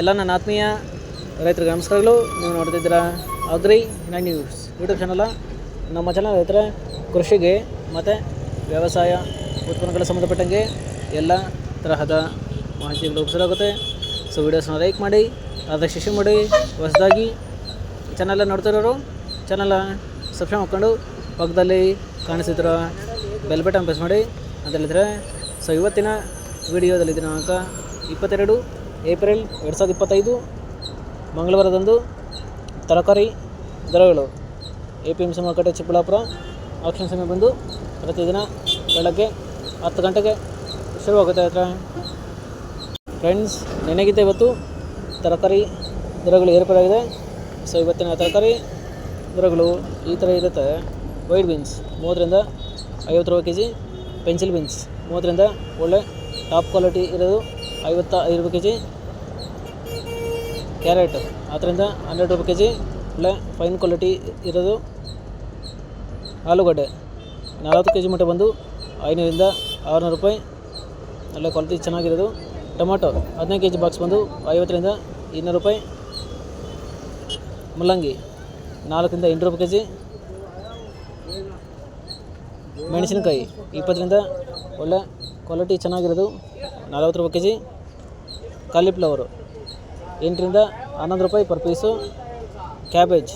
ಎಲ್ಲ ನನ್ನ ಆತ್ಮೀಯ ರೈತರಿಗೆ ನಮಸ್ಕಾರಗಳು. ನೀವು ನೋಡ್ತಿದ್ದೀರಾ agri nine news YouTube channel ನಮ್ಮ ಚಾನಲ್ ರೈತರ, ಕೃಷಿಗೆ ಮತ್ತು ವ್ಯವಸಾಯ ಉತ್ಪನ್ನಗಳ ಸಂಬಂಧಪಟ್ಟಂಗೆ ಎಲ್ಲ ತರಹದ ಮಾಹಿತಿಗಳು ಉಪಯೋಗಾಗುತ್ತೆ ಸೊ ವೀಡಿಯೋಸ್ನ ಲೈಕ್ ಮಾಡಿ ಆದಷ್ಟು ಶಿಶು ಮಾಡಿ, ಹೊಸದಾಗಿ ಚಾನಲ್ ನೋಡ್ತಿರೋರು ಚಾನಲ ಸಬ್ಸ್ಕ್ರೈಬ್ ಮಾಡ್ಕೊಂಡು ಪಕ್ಕದಲ್ಲಿ ಕಾಣಿಸ್ತಿರೋ ಬೆಲ್ ಬಟನ್ ಪ್ರೆಸ್ ಮಾಡಿ. ಅಂತೇಳಿದರೆ ಸೊ ಇವತ್ತಿನ ವಿಡಿಯೋದಲ್ಲಿ ದಿನಾಂಕ ಇಪ್ಪತ್ತೆರಡು. ಏಪ್ರಿಲ್ ಎರಡು ಸಾವಿರದ ಇಪ್ಪತ್ತೈದು, ಮಂಗಳವಾರದಂದು ತರಕಾರಿ ದರಗಳು. ಎ ಪಿ ಎಂ ಸಿ ಮಾರುಕಟ್ಟೆ ಚಿಕ್ಕಬಳ್ಳಾಪುರ ಆಕ್ಷನ್ ಸಮಯ ಬಂದು ಪ್ರತಿದಿನ ಬೆಳಗ್ಗೆ ಹತ್ತು ಗಂಟೆಗೆ ಶುರುವಾಗುತ್ತೆ ಹತ್ರ. ಫ್ರೆಂಡ್ಸ್ ನೆನೆಗಿದ್ದ ಇವತ್ತು. ತರಕಾರಿ ದರಗಳು ಏರ್ಪಡಾಗಿದೆ. ಸೊ ಇವತ್ತಿನ ತರಕಾರಿ ದರಗಳು ಈ ಥರ ಇರುತ್ತೆ. ವೈಟ್ ಬೀನ್ಸ್ ಮೂವತ್ತರಿಂದ ಐವತ್ತು ರೂಪಾಯಿ ಕೆ ಜಿ ಪೆನ್ಸಿಲ್ ಬೀನ್ಸ್ ಮೂವತ್ತರಿಂದ ಒಳ್ಳೆ ಟಾಪ್ ಕ್ವಾಲಿಟಿ ಇರೋದು. ಐವತ್ತ ಐದು ರೂಪಾಯಿ ಕೆ ಜಿ ಕ್ಯಾರೆಟ್. ಅದರಿಂದ ಹನ್ನೆರಡು ರೂಪಾಯಿ ಕೆ ಜಿ ಒಳ್ಳೆ ಫೈನ್ ಕ್ವಾಲಿಟಿ ಇರೋದು ಆಲೂಗಡ್ಡೆ. ನಲವತ್ತು ಕೆ ಜಿ ಮಟ್ಟ ಬಂದು ಐನೂರಿಂದ ಆರುನೂರು ರೂಪಾಯಿ. ಒಳ್ಳೆ ಕ್ವಾಲಿಟಿ ಚೆನ್ನಾಗಿರೋದು ಟೊಮಾಟೊ. ಹದಿನೈದು ಕೆ ಜಿ ಬಾಕ್ಸ್ ಬಂದು ಐವತ್ತರಿಂದ ಇನ್ನೂರು ರೂಪಾಯಿ. ಮುಲ್ಲಂಗಿ ನಾಲ್ಕರಿಂದ ಎಂಟು ರೂಪಾಯಿ ಕೆ ಜಿ ಮೆಣಸಿನಕಾಯಿ ಇಪ್ಪತ್ತರಿಂದ ಒಳ್ಳೆ ಕ್ವಾಲಿಟಿ ಚೆನ್ನಾಗಿರೋದು ನಲವತ್ತು ರೂಪಾಯಿ ಕೆ ಜಿ ಕಾಲಿಫ್ಲವರು ಎಂಟರಿಂದ ಹನ್ನೊಂದು ರೂಪಾಯಿ ಪರ್ ಪೀಸು ಕ್ಯಾಬೇಜ್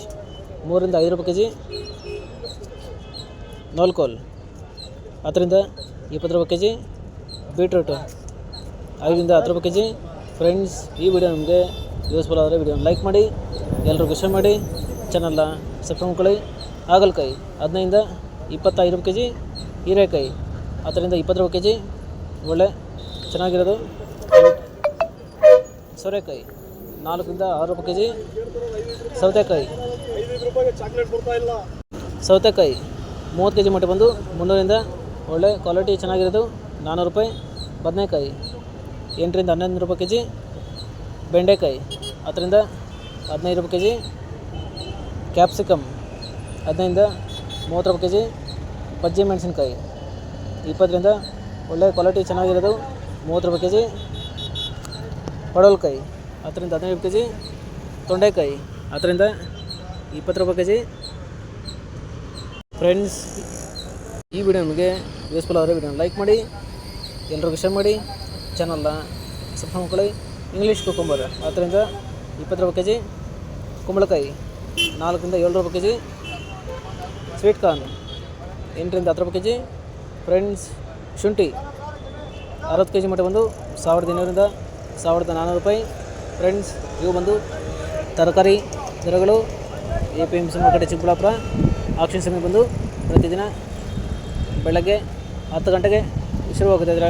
ಮೂರರಿಂದ ಐದು ರೂಪಾಯಿ ಕೆ ಜಿ ನೋಲ್ಕೋಲ್ ಹತ್ತರಿಂದ ಇಪ್ಪತ್ತು ರೂಪಾಯಿ ಕೆ ಜಿ ಬೀಟ್ರೂಟು ಐದರಿಂದ ಹತ್ತು ರೂಪಾಯಿ ಕೆ ಜಿ ಫ್ರೆಂಡ್ಸ್ ಈ ವಿಡಿಯೋ ನಿಮಗೆ ಯೂಸ್ಫುಲ್ ಆದರೆ ವಿಡಿಯೋನ ಲೈಕ್ ಮಾಡಿ ಎಲ್ಲರಿಗೂ ಶೇರ್ ಮಾಡಿ ಚಾನಲ್ನ ಸಬ್ಸ್ಕ್ರೈಬ್ ಮಾಡ್ಕೊಳ್ಳಿ. ಹಾಗಲಕಾಯಿ ಹದಿನೈದಿಂದ ಇಪ್ಪತ್ತೈದು ರೂಪಾಯಿ ಕೆ ಜಿ ಹೀರೆಕಾಯಿ, ಹತ್ತರಿಂದ ಇಪ್ಪತ್ತು ರೂಪಾಯಿ ಕೆ ಜಿ ಒಳ್ಳೆ ಚೆನ್ನಾಗಿರೋದು. ಸೋರೆಕಾಯಿ ನಾಲ್ಕರಿಂದ ಆರು ರೂಪಾಯಿ ಕೆ ಜಿ ಸೌತೆಕಾಯಿ. ಸೌತೆಕಾಯಿ, ಮೂವತ್ತು ಕೆ ಜಿ ಮಟ್ಟ ಬಂದು ಮುನ್ನೂರಿಂದ ಒಳ್ಳೆ ಕ್ವಾಲಿಟಿ ಚೆನ್ನಾಗಿರೋದು. ನಾನ್ನೂರು ರೂಪಾಯಿ. ಬದನೆಕಾಯಿ, ಎಂಟರಿಂದ ಹನ್ನೊಂದು ರೂಪಾಯಿ ಕೆ ಜಿ ಬೆಂಡೆಕಾಯಿ, ಹತ್ತರಿಂದ ಹದಿನೈದು ರೂಪಾಯಿ ಕೆ ಜಿ ಕ್ಯಾಪ್ಸಿಕಮ್ ಹದಿನೈದರಿಂದ ಮೂವತ್ತು ರೂಪಾಯಿ ಕೆ ಜಿ ಬಜ್ಜಿ ಮೆಣಸಿನ್ಕಾಯಿ ಇಪ್ಪತ್ತರಿಂದ ಒಳ್ಳೆ ಕ್ವಾಲಿಟಿ ಚೆನ್ನಾಗಿರೋದು. ಮೂವತ್ತು ರೂಪಾಯಿ ಕೆ ಜಿ ಪಡವಲಕಾಯಿ ಹತ್ತರಿಂದ ಹದಿನೈದು ಕೆ ಜಿ ತೊಂಡೆಕಾಯಿ, ಹತ್ತರಿಂದ ಇಪ್ಪತ್ತು ರೂಪಾಯಿ ಕೆ ಜಿ ಫ್ರೆಂಡ್ಸ್ ಈ ವಿಡಿಯೋ ನಿಮಗೆ ಯೂಸ್ಫುಲ್ ಆದರೆ ವಿಡಿಯೋನ ಲೈಕ್ ಮಾಡಿ, ಎಲ್ರಿಗೂ ಶೇರ್ ಮಾಡಿ ಚಾನಲ್ನ ಸಬ್ಸ್ಕ್ರೈಬ್ ಮಾಡ್ಕೊಳ್ಳಿ. ಇಂಗ್ಲೀಷ್ ಕುಕುಂಬರ್ ಹತ್ತರಿಂದ ಇಪ್ಪತ್ತು ರೂಪಾಯಿ ಕೆ ಜಿ ಕುಂಬಳಕಾಯಿ, ನಾಲ್ಕರಿಂದ ಏಳು ರೂಪಾಯಿ ಕೆ ಜಿ ಸ್ವೀಟ್ ಕಾರ್ನ್ ಎಂಟರಿಂದ ಹತ್ತು ರೂಪಾಯಿ ಕೆ ಜಿ ಫ್ರೆಂಡ್ಸ್ ಶುಂಠಿ. ಅರವತ್ತು ಕೆ ಜಿ ಮಟ್ಟ ಬಂದು ಸಾವಿರದ ಇನ್ನೂರಿಂದ ಸಾವಿರದ ನಾನ್ನೂರು ರೂಪಾಯಿ. ಫ್ರೆಂಡ್ಸ್ ಇವು ಬಂದು ತರಕಾರಿ ದರಗಳು A P M C Chikkaballapura. Auction ಸಮಯ ಬಂದು ಪ್ರತಿದಿನ ಬೆಳಗ್ಗೆ ಹತ್ತು ಗಂಟೆಗೆ ಶುರುವಾಗುತ್ತೆ ಇದರ